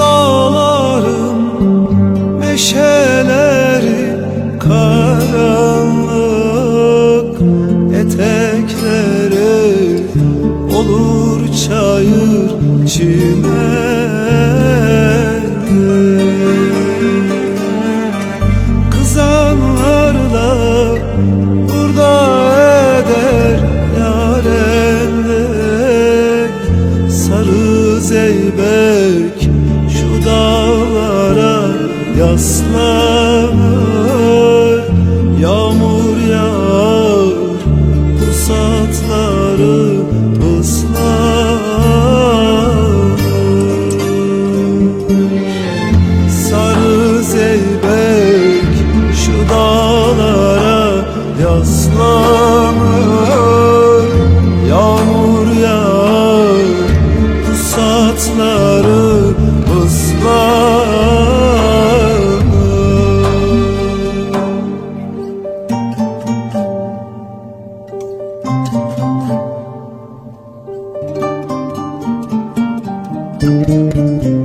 dağların meşeleri kara. içime Kızanlarla burada eder yarenler. Sarı zeybek şu dağlara yaslanır. Yağmur yağar pusatları ıslanır Yağmur yağar bu saçları ıslanır Müzik